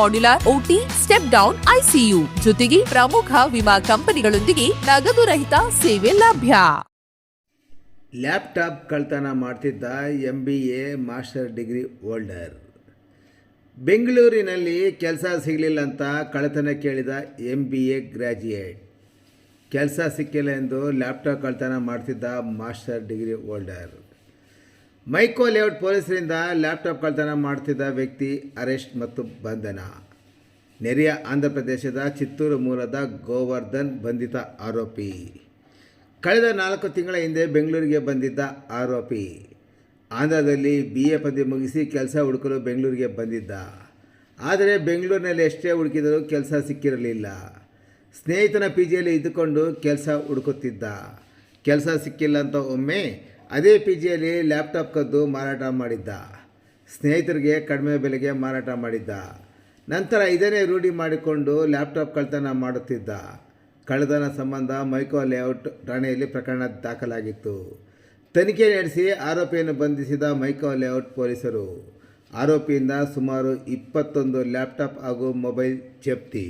modular OT, step down, ICU ಜೊತೆಗೆ ಪ್ರಮುಖ ವಿಮಾ ಕಂಪನಿಗಳೊಂದಿಗೆ ನಗದು ರಹಿತ ಸೇವೆ ಲಭ್ಯ. ಲ್ಯಾಪ್ಟಾಪ್ ಕಳ್ತನ ಮಾಡ್ತಿದ್ದ M B A master degree holder. ಬೆಂಗಳೂರಿನಲ್ಲಿ ಕೆಲಸ ಸಿಗಲಿಲ್ಲ ಅಂತ ಕಳ್ತನ ಕೇಳಿದ ಎಂ ಬಿ ಎ ಗ್ರ್ಯಾಜುಯೇಟ್ ಕೆಲಸ ಸಿಕ್ಕಿಲ್ಲ ಎಂದು ಲ್ಯಾಪ್ಟಾಪ್ ಕಳ್ತನ ಮಾಡ್ತಿದ್ದ master degree holder. Mico layout ಪೊಲೀಸರಿಂದ ಲ್ಯಾಪ್ಟಾಪ್ ಕಳ್ತನ ಮಾಡ್ತಿದ್ದ ವ್ಯಕ್ತಿ ಅರೆಸ್ಟ್ ಮತ್ತು ಬಂಧನ. ನೆರೆಯ ಆಂಧ್ರಪ್ರದೇಶದ ಚಿತ್ತೂರು ಮೂಲದ ಗೋವರ್ಧನ್ ಬಂಧಿತ ಆರೋಪಿ. ಕಳೆದ ನಾಲ್ಕು ತಿಂಗಳ ಹಿಂದೆ ಬೆಂಗಳೂರಿಗೆ ಬಂದಿದ್ದ ಆರೋಪಿ. ಆಂಧ್ರದಲ್ಲಿ ಬಿ ಎ ಪದವಿ ಮುಗಿಸಿ ಕೆಲಸ ಹುಡುಕಲು ಬೆಂಗಳೂರಿಗೆ ಬಂದಿದ್ದ. ಆದರೆ ಬೆಂಗಳೂರಿನಲ್ಲಿ ಎಷ್ಟೇ ಹುಡುಕಿದರೂ ಕೆಲಸ ಸಿಕ್ಕಿರಲಿಲ್ಲ. ಸ್ನೇಹಿತನ ಪಿ ಜಿಯಲ್ಲಿ ಇದ್ದುಕೊಂಡು ಕೆಲಸ ಹುಡುಕುತ್ತಿದ್ದ. ಕೆಲಸ ಸಿಕ್ಕಿಲ್ಲ ಅಂತ ಒಮ್ಮೆ ಅದೇ ಪಿ ಜಿಯಲ್ಲಿ ಲ್ಯಾಪ್ಟಾಪ್ ಕದ್ದು ಮಾರಾಟ ಮಾಡಿದ್ದ. ಸ್ನೇಹಿತರಿಗೆ ಕಡಿಮೆ ಬೆಲೆಗೆ ಮಾರಾಟ ಮಾಡಿದ್ದ. ನಂತರ ಇದನ್ನೇ ರೂಢಿ ಮಾಡಿಕೊಂಡು ಲ್ಯಾಪ್ಟಾಪ್ ಕಳ್ತನ ಮಾಡುತ್ತಿದ್ದ. ಕಳ್ಳತನ ಸಂಬಂಧ ಮೈಕೋ ಲೇಔಟ್ ಠಾಣೆಯಲ್ಲಿ ಪ್ರಕರಣ ದಾಖಲಾಗಿತ್ತು. ತನಿಖೆ ನಡೆಸಿ ಆರೋಪಿಯನ್ನು ಬಂಧಿಸಿದ ಮೈಕೋ ಲೇಔಟ್ ಪೊಲೀಸರು. ಆರೋಪಿಯಿಂದ ಸುಮಾರು ಇಪ್ಪತ್ತೊಂದು ಲ್ಯಾಪ್ಟಾಪ್ ಹಾಗೂ ಮೊಬೈಲ್ ಜಪ್ತಿ.